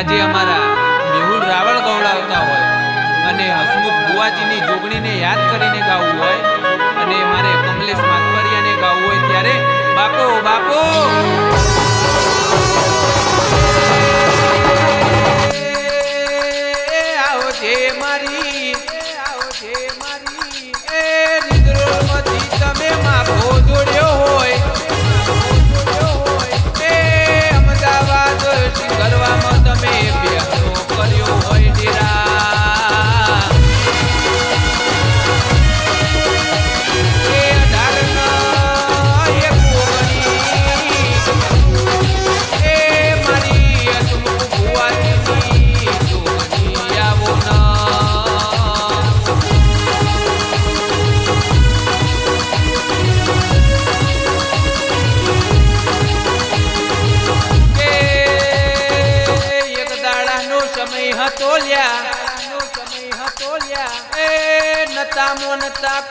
આજે અમારા મેહુલ રાવળ ગૌડાવતા હોય અને હસમુખ બુવાજીની જોગણીને યાદ કરીને ગાવું હતો લ્યા. એ નતા મો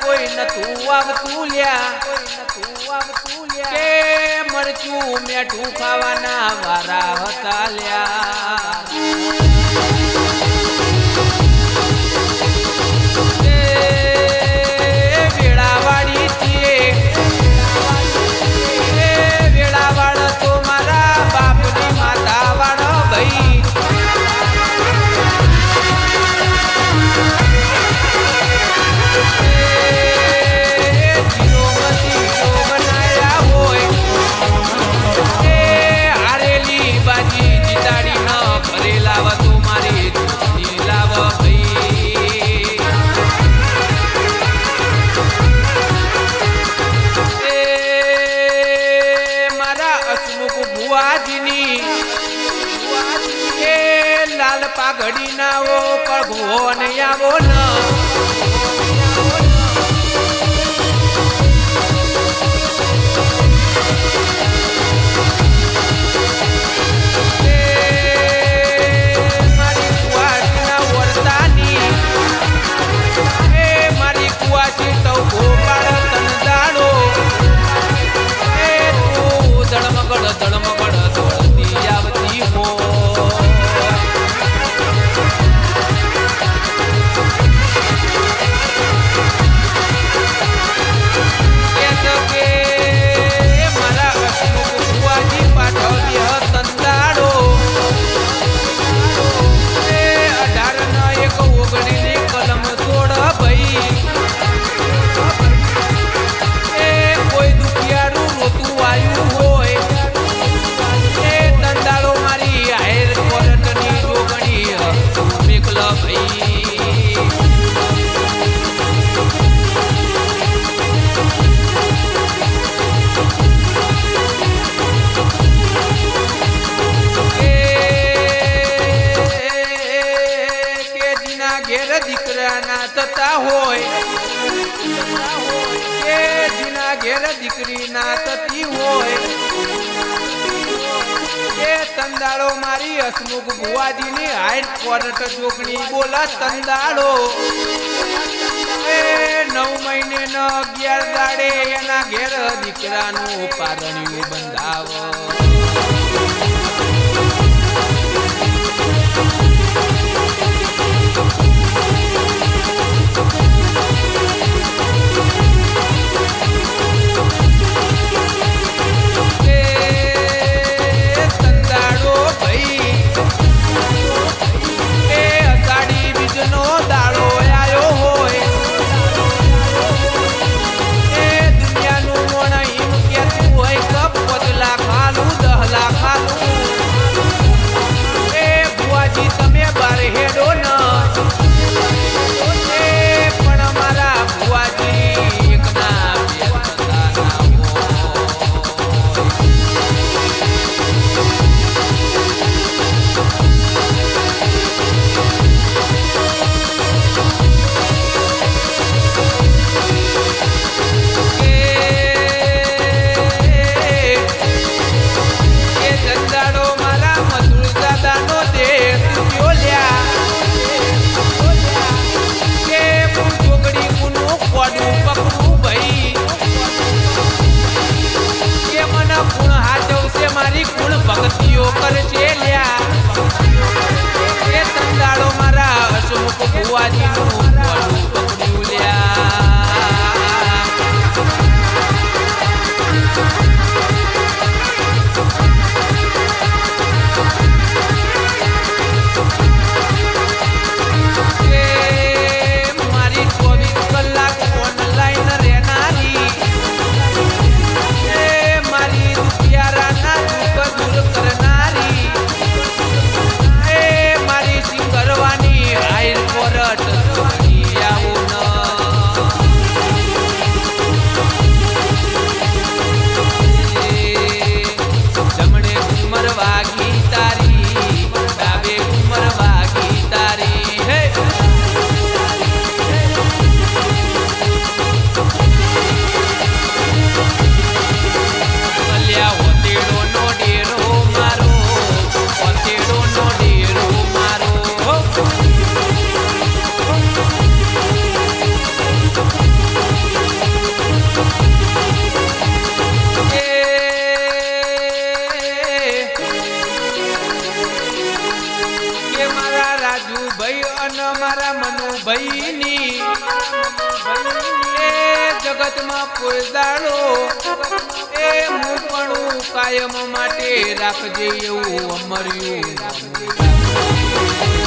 કોઈ નતું આવતું લ્યા. કોઈ નતું આવતું લ્યા. કે મરચું મેઠું ખાવાના વારા હતા લ્યા. બુઆજીની લાલ પાઘડી ના ઓ પ્રભુઓ ને આવો ના. નાચતા હોય. કે જીના ઘેર દીકરી નાચતી હોય. કે તંદાળો મારી હસમુખ બુવાજીની હાઈટ કોર્ટ ચોકડી બોલા તંદાળો. એ નવ મહિને ન અગિયાર દાડે એના ઘેર દીકરાનું પારણ્યું બંધાવ. wadilu મન, મારા મનુભાઈની એ જગતમાં પોયદાડો એ હું પણ કાયમ માટે રાખજે એવું અમર્યું. રાખજે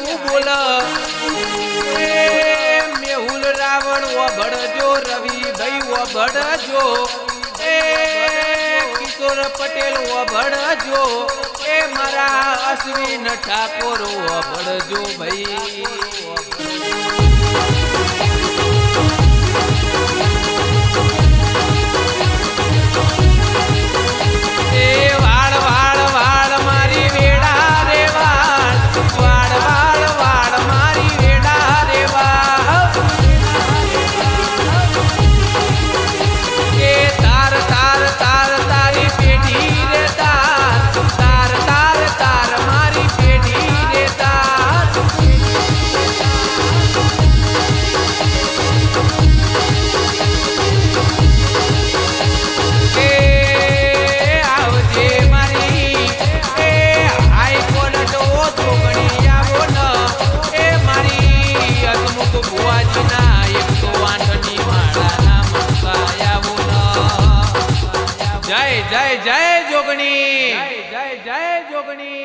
એવું મેહુલ રાવણ ઓભળજો રવિ ભાઈ ઓભળજો એ કિશોર પટેલ ઓભળજો એ મારા અશ્વિન ઠાકોર ઓભળજો ભાઈ જય જય જોગણી. જય જય જોગણી.